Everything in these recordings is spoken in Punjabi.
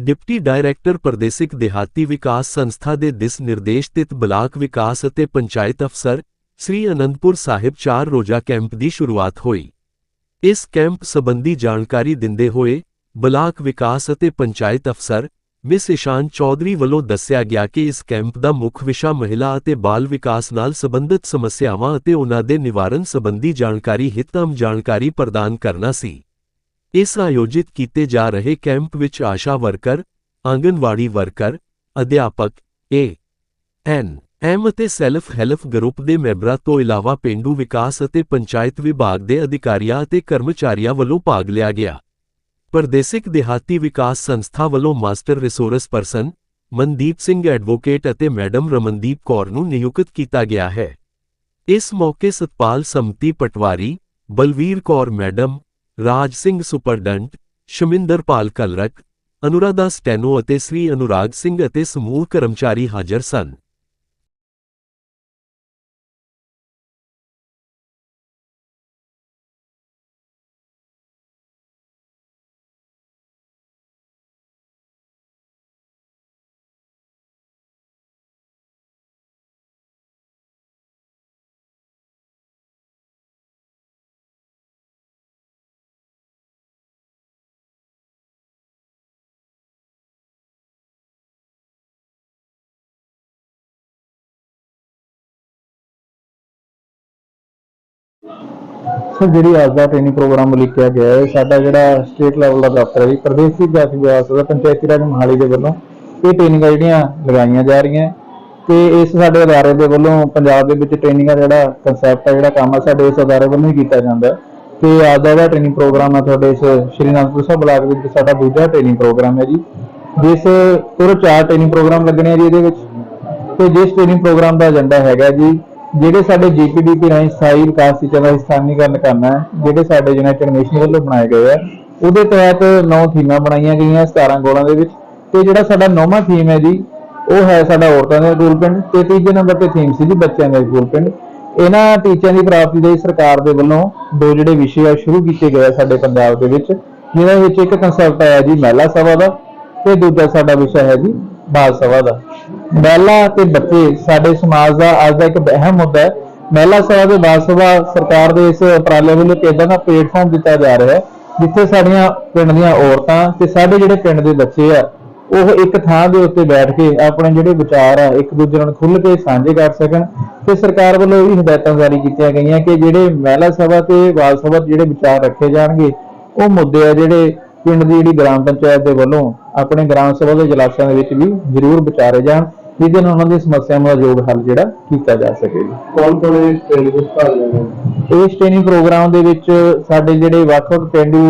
ਡਿਪਟੀ ਡਾਇਰੈਕਟਰ ਪ੍ਰਦੇਸ਼ਿਕ ਦਿਹਾਤੀ ਵਿਕਾਸ ਸੰਸਥਾ ਦੇ ਦਿਸ ਨਿਰਦੇਸ਼ ਤਿਤ ਬਲਾਕ ਵਿਕਾਸ ਅਤੇ ਪੰਚਾਇਤ ਅਫਸਰ, ਸ੍ਰੀ ਅਨੰਦਪੁਰ ਸਾਹਿਬ ਚਾਰ ਰੋਜ਼ਾ ਕੈਂਪ ਦੀ ਸ਼ੁਰੂਆਤ ਹੋਈ। ਇਸ ਕੈਂਪ ਸੰਬੰਧੀ ਜਾਣਕਾਰੀ ਦਿੰਦੇ ਹੋਏ, ਬਲਾਕ ਵਿਕਾਸ ਅਤੇ ਪੰਚਾਇਤ ਅਫਸਰ, ਮਿਸ ਇਸ਼ਾਨ ਚੌਧਰੀ ਵੱਲੋਂ ਦੱਸਿਆ ਗਿਆ ਕਿ ਇਸ ਕੈਂਪ ਦਾ ਮੁੱਖ ਵਿਸ਼ਾ ਮਹਿਲਾ ਅਤੇ ਬਾਲ ਵਿਕਾਸ ਨਾਲ ਸੰਬੰਧਿਤ ਸਮੱਸਿਆਵਾਂ ਅਤੇ ਉਨ੍ਹਾਂ ਦੇ ਨਿਵਾਰਨ ਸੰਬੰਧੀ ਜਾਣਕਾਰੀ ਹਿਤਮ ਜਾਣਕਾਰੀ ਪ੍ਰਦਾਨ ਕਰਨਾ ਸੀ। ਇਸ ਆਯੋਜਿਤ ਕੀਤੇ ਜਾ ਰਹੇ ਕੈਂਪ ਵਿੱਚ ਆਸ਼ਾ ਵਰਕਰ, ਆਂਗਨਵਾੜੀ ਵਰਕਰ, ਅਧਿਆਪਕ ਏ ਐਨ ਐਮ ਅਤੇ ਸੈਲਫ ਹੈਲਪ ਗਰੁੱਪ ਦੇ ਮੈਂਬਰਾਂ ਤੋਂ ਇਲਾਵਾ ਪਿੰਡੂ ਵਿਕਾਸ ਅਤੇ ਪੰਚਾਇਤ ਵਿਭਾਗ ਦੇ ਅਧਿਕਾਰੀਆਂ ਅਤੇ ਕਰਮਚਾਰੀਆਂ ਵੱਲੋਂ ਭਾਗ ਲਿਆ ਗਿਆ। ਪ੍ਰਦੇਸ਼ਿਕ ਦਿਹਾਤੀ ਵਿਕਾਸ ਸੰਸਥਾ ਵੱਲੋਂ master resource person Mandeep Singh advocate ਅਤੇ ਮੈਡਮ ਰਮਨਦੀਪ ਕੌਰ ਨੂੰ ਨਿਯੁਕਤ ਕੀਤਾ ਗਿਆ ਹੈ। ਇਸ ਮੌਕੇ ਸਤਪਾਲ ਸੰਮਤੀ patwari Balvir Kaur madam Raj Singh superintendent Shaminderpal clerk, Anuradha steno ਅਤੇ ਸ੍ਰੀ ਅਨੁਰਾਗ ਸਿੰਘ ਅਤੇ ਸਮੂਹ ਕਰਮਚਾਰੀ ਹਾਜ਼ਰ ਸਨ। ਸਰ ਜਿਹੜੀ ਅੱਜ ਦਾ ਟ੍ਰੇਨਿੰਗ ਪ੍ਰੋਗਰਾਮ ਲਿਖਿਆ ਗਿਆ ਹੈ ਸਾਡਾ ਜਿਹੜਾ ਸਟੇਟ ਲੈਵਲ ਦਾ ਦਫ਼ਤਰ ਹੈ ਜੀ, ਪ੍ਰਦੇਸ਼ੀ ਵਿਕਾਸ ਵਿਭਾਗ ਦਾ ਪੰਚਾਇਤੀ ਰਾਜ ਮੋਹਾਲੀ ਦੇ ਵੱਲੋਂ ਇਹ ਟ੍ਰੇਨਿੰਗਾਂ ਜਿਹੜੀਆਂ ਲਗਾਈਆਂ ਜਾ ਰਹੀਆਂ ਤੇ ਇਸ ਸਾਡੇ ਅਦਾਰੇ ਦੇ ਵੱਲੋਂ ਪੰਜਾਬ ਦੇ ਵਿੱਚ ਟ੍ਰੇਨਿੰਗਾਂ ਜਿਹੜਾ ਕਨਸੈਪਟ ਹੈ ਜਿਹੜਾ ਕੰਮ ਹੈ ਸਾਡੇ ਇਸ ਅਦਾਰੇ ਵੱਲੋਂ ਹੀ ਕੀਤਾ ਜਾਂਦਾ ਤੇ ਅੱਜ ਦਾ ਜਿਹੜਾ ਟ੍ਰੇਨਿੰਗ ਪ੍ਰੋਗਰਾਮ ਹੈ ਤੁਹਾਡੇ ਇਸ ਸ਼੍ਰੀ ਅਨੰਦਪੁਰ ਸਾਹਿਬ ਬਲਾਕ ਵਿੱਚ ਸਾਡਾ ਦੂਜਾ ਟ੍ਰੇਨਿੰਗ ਪ੍ਰੋਗਰਾਮ ਹੈ ਜੀ ਜਿਸ ਪੂਰੇ ਚਾਰ ਟ੍ਰੇਨਿੰਗ ਪ੍ਰੋਗਰਾਮ ਲੱਗਣੇ ਆ ਜੀ ਇਹਦੇ ਵਿੱਚ। ਤੇ ਜਿਸ ਟ੍ਰੇਨਿੰਗ ਪ੍ਰੋਗਰਾਮ ਦਾ ਏਜੰਡਾ ਹੈਗਾ ਜੀ ਜਿਹੜੇ ਸਾਡੇ ਜੀਪੀਡੀਪੀ ਰਾਹੀਂ ਸਥਾਈ ਵਿਕਾਸ ਟੀਚਰ ਦਾ ਸਥਾਨੀਕਰਨ ਕਰਨਾ ਹੈ, ਜਿਹੜੇ ਸਾਡੇ ਯੂਨਾਈਟਿਡ ਨੇਸ਼ਨ ਵੱਲੋਂ ਬਣਾਏ ਗਏ ਆ, ਉਹਦੇ ਤਹਿਤ ਨੌ ਥੀਮਾਂ ਬਣਾਈਆਂ ਗਈਆਂ 17 ਗੋਲਾਂ ਦੇ ਵਿੱਚ ਤੇ ਜਿਹੜਾ ਸਾਡਾ ਨੌਵਾਂ ਥੀਮ ਹੈ ਜੀ, ਉਹ ਹੈ ਸਾਡਾ ਔਰਤਾਂ ਦੇ ਸਕੂਲ ਪਿੰਡ ਤੇ ਤੀਜੇ ਨੰਬਰ ਤੇ ਥੀਮ ਸੀ ਜੀ ਬੱਚਿਆਂ ਦਾ ਸਕੂਲ ਪਿੰਡ। ਇਹਨਾਂ ਟੀਚਰਾਂ ਦੀ ਪ੍ਰਾਪਤੀ ਲਈ ਸਰਕਾਰ ਦੇ ਵੱਲੋਂ ਦੋ ਜਿਹੜੇ ਵਿਸ਼ੇ ਆ ਸ਼ੁਰੂ ਕੀਤੇ ਗਏ ਸਾਡੇ ਪੰਜਾਬ ਦੇ ਵਿੱਚ, ਜਿਹਦੇ ਵਿੱਚ ਇੱਕ ਕਨਸੈਪਟ ਆਇਆ ਜੀ ਮਹਿਲਾ ਸਭਾ ਦਾ ਤੇ ਦੂਜਾ ਸਾਡਾ ਵਿਸ਼ਾ ਹੈ ਜੀ ਬਾਲ ਸਭਾ ਦਾ। ਮਹਿਲਾ ਤੇ ਬੱਚੇ, ਸਾਡੇ ਸਮਾਜ ਦਾ ਅੱਜ ਦਾ ਇੱਕ ਅਹਿਮ ਮੁੱਦਾ ਹੈ। ਮਹਿਲਾ ਸਭਾ ਤੇ ਬਾਲ ਸਭਾ ਸਰਕਾਰ ਦੇ ਇਸ ਉਪਰਾਲੇ ਵੱਲੋਂ ਇੱਕ ਏਦਾਂ ਦਾ ਪਲੇਟਫਾਰਮ ਦਿੱਤਾ ਜਾ ਰਿਹਾ ਹੈ, ਜਿੱਥੇ ਸਾਡੀਆਂ ਪਿੰਡ ਦੀਆਂ ਔਰਤਾਂ ਤੇ ਸਾਡੇ ਜਿਹੜੇ ਪਿੰਡ ਦੇ ਬੱਚੇ ਆ, ਉਹ ਇੱਕ ਥਾਂ ਦੇ ਉੱਤੇ ਬੈਠ ਕੇ ਆਪਣੇ ਜਿਹੜੇ ਵਿਚਾਰ ਆ, ਇੱਕ ਦੂਜੇ ਨਾਲ ਖੁੱਲ੍ਹ ਕੇ ਸਾਂਝੇ ਕਰ ਸਕਣ। ਤੇ ਸਰਕਾਰ ਵੱਲੋਂ ਇਹ ਵੀ ਹਦਾਇਤਾਂ ਜਾਰੀ ਕੀਤੀਆਂ ਗਈਆਂ ਕਿ ਜਿਹੜੇ ਮਹਿਲਾ ਸਭਾ ਤੇ ਬਾਲ ਸਭਾ 'ਚ ਜਿਹੜੇ ਵਿਚਾਰ ਰੱਖੇ ਜਾਣਗੇ, ਉਹ ਮੁੱਦੇ ਆ ਜਿਹੜੇ ਪਿੰਡ ਦੀ ਜਿਹੜੀ ਗ੍ਰਾਮ ਪੰਚਾਇਤ ਦੇ ਵੱਲੋਂ ਆਪਣੇ ਗ੍ਰਾਮ ਸਭਾ ਦੇ ਇਜਲਾਸਾਂ ਦੇ ਵਿੱਚ ਵੀ ਜ਼ਰੂਰ ਵਿਚਾਰੇ ਜਾਣ ਜਿਹਦੇ ਨਾਲ ਉਹਨਾਂ ਦੀ ਸਮੱਸਿਆਵਾਂ ਦਾ ਯੋਗ ਹੱਲ ਜਿਹੜਾ ਕੀਤਾ ਜਾ ਸਕੇ ਜੀ। ਕੌਣ ਕੌਣ ਇਸ ਟ੍ਰੇਨਿੰਗ ਵਿੱਚ ਭਾਗ ਲੈਣਾ ਇਸ ਟ੍ਰੇਨਿੰਗ ਪ੍ਰੋਗਰਾਮ ਦੇ ਵਿੱਚ ਸਾਡੇ ਜਿਹੜੇ ਵੱਖ-ਵੱਖ ਪਿੰਡੂ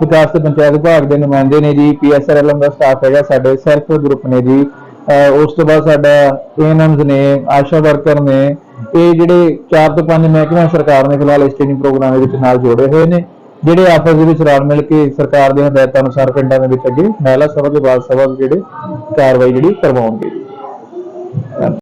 ਵਿਕਾਸ ਤੇ ਪੰਚਾਇਤ ਵਿਭਾਗ ਦੇ ਨੁਮਾਇੰਦੇ ਨੇ ਜੀ ਪੀਐਸਆਰਐਲਐਮ ਦਾ ਸਟਾਫ ਹੈਗਾ ਸਾਡੇ ਸੈਲਫ ਗਰੁੱਪ ਨੇ ਜੀ ਉਸ ਤੋਂ ਬਾਅਦ ਸਾਡਾ ਏਐਨਐਮਸ ਨੇ ਆਸ਼ਾ ਵਰਕਰ ਨੇ ਇਹ ਜਿਹੜੇ 4 ਤੋਂ 5 ਮਹਿਕਮੇ ਸਰਕਾਰ ਨੇ ਫਿਲਹਾਲ ਇਸ ਟ੍ਰੇਨਿੰਗ ਪ੍ਰੋਗਰਾਮ ਦੇ ਵਿੱਚ ਨਾਲ ਜੋੜੇ ਹੋਏ ਨੇ। ਜਿਹੜੇ ਆਪਸ ਦੇ ਵਿੱਚ ਰਲ ਮਿਲ ਕੇ ਸਰਕਾਰ ਦੀਆਂ ਹਦਾਇਤਾਂ ਅਨੁਸਾਰ ਪਿੰਡਾਂ ਦੇ ਵਿੱਚ ਅੱਗੇ ਮਹਿਲਾ ਸਭਾ ਤੇ ਬਾਲ ਸਭਾ ਦੇ ਜਿਹੜੇ ਕਾਰਵਾਈ ਜਿਹੜੀ ਕਰਵਾਉਣਗੇ।